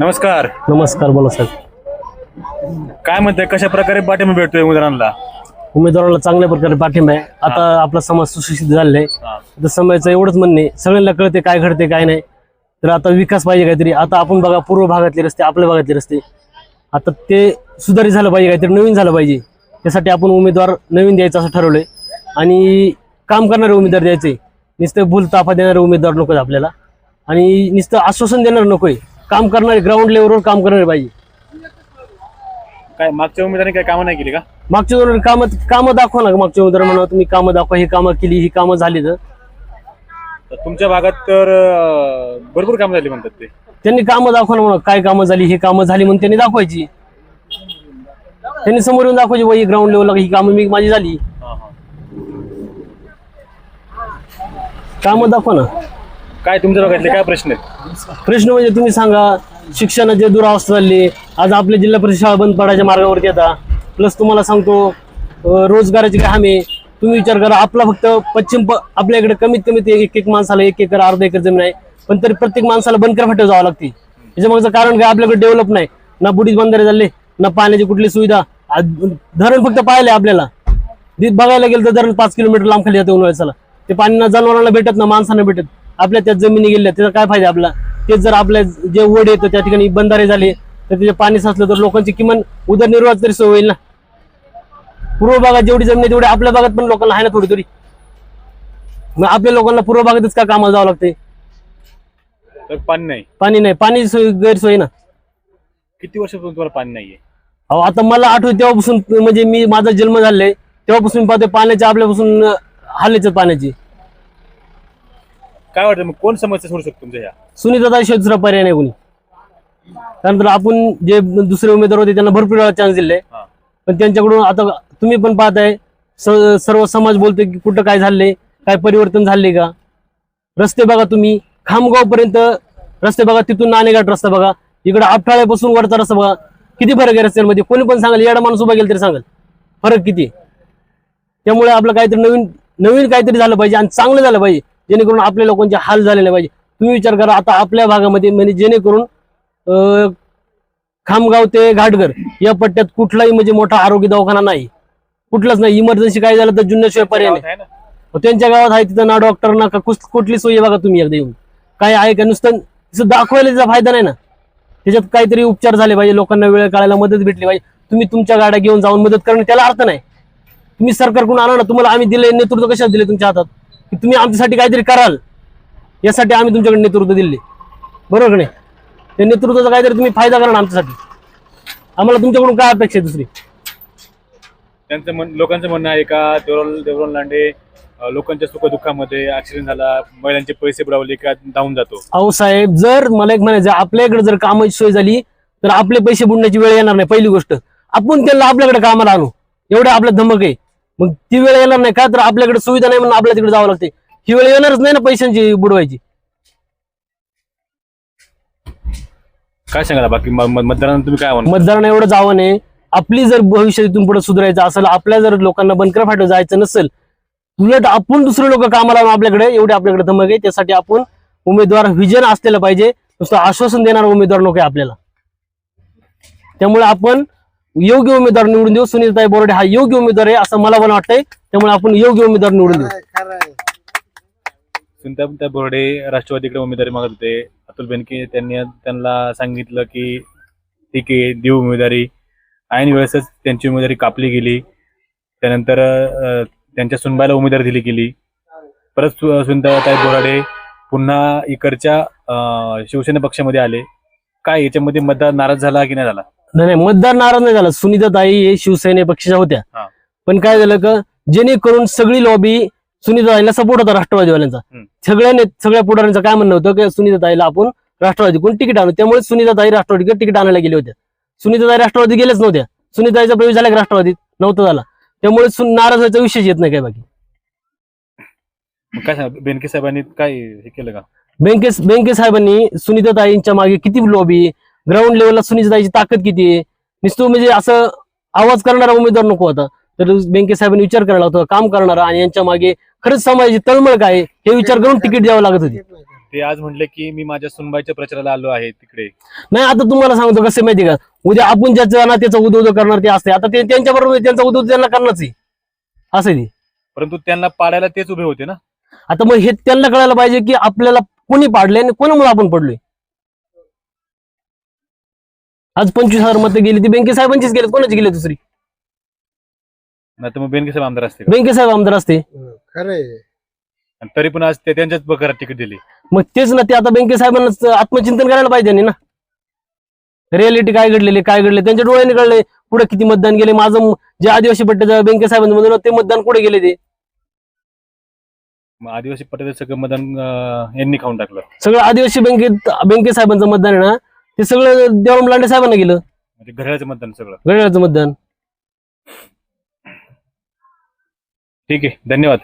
नमस्कार. नमस्कार बोला साहेब. काय म्हणताय कशा प्रकारे पाठिंबा भेटतोय उमेदवारांना? उमेदवाराला चांगल्या प्रकारे पाठिंबा आहे. आता आपला समाज सुशिक्षित झालेला आहे. हा. आता समाजाचं एवढंच म्हणणे सगळ्यांना कळते काय घडते काय नाही. तर आता विकास पाहिजे काहीतरी. आता आपण बघा पूर्व भागातले रस्ते आपल्या भागातले रस्ते. आता ते सुधारित झालं पाहिजे काहीतरी नवीन झालं पाहिजे. त्यासाठी आपण उमेदवार नवीन द्यायचं असं ठरवलंय. आणि काम करणारे उमेदवार द्यायचे. नुसतं भूल ताफा देणारे उमेदवार नको आपल्याला. आणि नुसतं आश्वासन देणार नकोय. काम करणारे ग्राउंड लेवलवर काम करणारे पाहिजे काय मागच्या उमेदवारांनी काय कामं नाही केली का? मागच्या दोन कामं कामं दाखवा ना मागच्या उमेदवार म्हणा तुम्ही कामं दाखवा ही कामं केली ही कामं झाली तर. तर तुमच्या भागात तर अं, भरपूर कामं झाली म्हणतात ते. त्यांनी कामं दाखवा ना म्हणा काय कामं झाली ही कामं झाली म्हणून त्यांनी दाखवायची. त्यांनी समोर येऊन दाखवायची बाई ग्राउंड लेवलला ही कामं मी माझी झाली. कामं दाखवा ना. काय तुमच्या भागातले काय प्रश्न आहेत? प्रश्न म्हणजे तुम्ही सांगा शिक्षणाची दुरावस्था झाली आज आपल्या जिल्हा परिषद शाळा बंद पडायच्या मार्गावरती आता. प्लस तुम्हाला सांगतो अं, रोजगाराची काय हमी? आहे? तुम्ही विचार करा आपला फक्त पश्चिम प- आपल्या इकडे कमीत कमी ते एक एक माणसाला एक एकर अर्धा एकर जमीन आहे. पण तरी प्रत्येक माणसाला बनकर फाट्यावर जावं लागते. त्याच्यामागचं कारण काय? आपल्याकडे डेव्हलप नाही. ना बुडीच बंधारे झाले ना पाण्याची कुठली सुविधा. आज धरण फक्त पाहिले आपल्याला. दि- बघायला गेलं तर धरण पाच किलोमीटर लांब खाली जाते उन्हाळ्याला ते पाणी ना जनावरांना भेटत ना माणसांना भेटत. आपल्या त्या जमिनी गेल्या त्याचा काय फायदा आपला? तेच जर आपल्या जे ओढ येतं त्या ठिकाणी बंधारे झाले तर त्याचे पाणी साचलं तर लोकांची किमान उदरनिर्वाह तरी सोय होईल ना? पूर्व भागात जेवढी जमीन आहे तेवढी आपल्या भागात पण लोकांना आहे ना थोडी तरी मग आपल्या लोकांना पूर्व भागातच का कामाला जावं लागते तर पाणी नाही. पाणी नाही. पाणी सोय गैरसोय ना? किती वर्षापासून तुम्हाला पाणी नाहीये? अहो आता मला आठवत तेव्हापासून म्हणजे मी माझा जन्म झालाय तेव्हापासून मी पाहतोय पाण्याची आपल्यापासून हालेच पाण्याची. काय वाटतं मग कोण समस्या सोडू शकतो तुमच्या ह्या? सुनीता शिवाय दुसरा पर्याय नाही कोणी. कारण तर आपण जे दुसरे उमेदवार होते त्यांना भरपूर वेळा चान्स दिले. हा. पण त्यांच्याकडून आता तुम्ही पण पाहताय स- सर्व समाज बोलतोय की कुठं काय झालंय काय परिवर्तन झाले का? रस्ते बघा तुम्ही. खामगाव पर्यंत रस्ते बघा तिथून नाणेघाट रस्ता बघा. इकडे आपठाळ्यापासून वरचा रस्ता बघा. किती फरक आहे रस्त्यांमध्ये? कोणी पण सांगाल येडा माणूस उभा गेला तरी सांगाल. फरक किती? आहे? त्यामुळे आपलं काहीतरी नवीन नवीन काहीतरी झालं पाहिजे आणि चांगलं झालं पाहिजे. जेणेकरून आपल्या लोकांचे हाल झाले नाही पाहिजे. तुम्ही विचार करा आता आपल्या भागामध्ये म्हणजे जेणेकरून खामगाव ते घाटघर या पट्ट्यात कुठलाही म्हणजे मोठा आरोग्य दवाखाना नाही. कुठलाच नाही. इमर्जन्सी काय झालं तर जुन्याशिवाय पर्याय नाही. त्यांच्या गावात आहे तिथं ना डॉक्टर ना का कुस- कुठली सोय बघा तुम्ही एकदा येऊन. काय आहे का नुसतं नुसतं दाखवायला त्याचा फायदा नाही ना. त्याच्यात काहीतरी उपचार झाले पाहिजे लोकांना वेळ काढायला मदत भेटली पाहिजे. तुम्ही तुमच्या गाड्या घेऊन जाऊन मदत करणं त्याला अर्थ नाही. तुम्ही सरकारकडून आणा ना तुम्हाला आम्ही दिले नेतृत्व कशात दिले तुमच्या हातात? की तुम्ही आमच्यासाठी काहीतरी कराल. यासाठी आम्ही तुमच्याकडे नेतृत्व दिले. बरोबर का नाही? त्या नेतृत्वाचा काहीतरी तुम्ही फायदा करा ना आमच्यासाठी. आम्हाला तुमच्याकडून काय अपेक्षा आहे दुसरी? त्यांचं मन लोकांचं म्हणणं आहे का देवराल देवराल लांडे लोकांच्या सुखदुःखामध्ये ऍक्सिडेंट झाला महिलांचे पैसे बुडवले का धावून जातो? अहो साहेब जर मला एक म्हणायचं आपल्याकडे जर कामाची सोय झाली तर आपले पैसे बुडण्याची वेळ येणार नाही पहिली गोष्ट. आपण त्यांना आपल्याकडे कामाला आणू. एवढं आपलं धमक आहे. मग ती वेळ येणार नाही. का तर आपल्याकडे सुविधा नाही म्हणून आपल्या तिकडे जावं लागते. ही वेळ येणारच नाही ना पैशांची बुडवायची. काय सांगाल बाकी? म- म- मतदारांना तुम्ही काय मतदारांना एवढं जावं नाही. आपली जर भविष्य इथून पुढे सुधारायचं असेल आपल्या जर लोकांना बनकर फाटव जायचं नसेल उलट आपण दुसरे लोक कामाला आपल्याकडे एवढे आपल्याकडे धमक आहे. त्यासाठी आपण उमेदवार व्हिजन असलेला पाहिजे. नुसतं आश्वासन देणारा उमेदवार नको आहे आपल्याला. त्यामुळे आपण योग्य उमेदवार निवडून देऊ. सुनीलताई बोर्डे हा योग्य उमेदवार आहे असं मला पण वाटतंय. त्यामुळे आपण योग्य उमेदवार निवडून देऊ. सुनीता बोर्डे राष्ट्रवादीकडे उमेदवारी मागत होते. अतुल बेनके त्यांनी त्यांना सांगितलं की ठीक आहे देऊ उमेदवारी. ऐन वेळेसच त्यांची उमेदवारी कापली गेली. त्यानंतर त्यांच्या सुनबाईला उमेदवारी दिली गेली. परत सु- सुनीताताई बोराडे पुन्हा इकडच्या शिवसेना पक्षामध्ये आले. काय याच्यामध्ये मतदार नाराज झाला की नाही झाला? नाही नाही मतदार नाराज नाही झाला. सुनीता ताई हे शिवसेने पक्षाच्या होत्या. पण काय झालं का जेणेकरून सगळी लॉबी सुनीता ताईला सपोर्ट होता राष्ट्रवादीवाल्यांचा. सगळ्या सगळ्या पुढाऱ्यांचं काय म्हणणं होतं की सुनीता ताईला आपण राष्ट्रवादीकडून तिकीट आणू. त्यामुळे सुनीता ताई राष्ट्रवादीकडे तिकीट आणायला गेले होत्या सुनीता ताई राष्ट्रवादी गेलेच नव्हत्या. सुनीता ताईचा प्रवेश झाला राष्ट्रवादीत नव्हता झाला. त्यामुळे नाराज व्हायचा विषयच येत नाही काय बाकी. काय बेनके साहेबांनी काय हे केलं का? बँके बँके साहेबांनी सुनीता ताईंच्या मागे किती लॉबी ग्राउंड लेवलला सुनीता ताईची ताकद किती आहे? नुसतं म्हणजे असं आवाज करणारा उमेदवार नको होता. तर बँके साहेबांनी विचार करायला होता काम करणारा आणि यांच्या मागे खरंच समाजाची तळमळ काय हे विचार करून तिकीट द्यावं लागत होती. ते आज म्हणले की मी माझ्या सुनबाईच्या प्रचाराला आलो आहे तिकडे. नाही आता तुम्हाला सांगतो कसं माहिती का? उद्या आपण ज्याचं ना त्याचं उदो करणार ते असते आता ते त्यांच्या बरोबर त्यांचा उदो त्यांना करणारच आहे. असं ते. परंतु त्यांना पाडायला तेच उभे होते ना? आता मग हे त्यांना कळायला पाहिजे की आपल्याला कोणी पाडले आणि कोणामुळे आपण पडलोय? आज पंचवीस हजार मतं गेली ती बँके साहेबांचीच गेली कोणाची गेली दुसरी? नाही तर मग बेनके साहेब आमदार असते का? बँके साहेब आमदार असते. आणि तरी पण आज ते त्यांच्याच तिकीट दिली. मग तेच ना ते आता बँके साहेबांना आत्मचिंतन करायला पाहिजे ना. रियालिटी काय घडलेली काय घडले त्यांच्या डोळ्याने कळले पुढे किती मतदान गेले माझं जे आदिवासी पट्ट्याचं बँके होतं, ते मतदान कुठे गेले ते? मग आदिवासी पट्ट्याचं सगळं मतदान अं, यांनी खाऊन टाकलं. सगळं आदिवासी बँकेत बँके साहेबांचं मतदान आहे ना. ते सगळं देवराम लांडे साहेबांना गेलं. म्हणजे घड्याळाचं मतदान सगळं. घड्याळाचं मतदान. ठीक आहे धन्यवाद.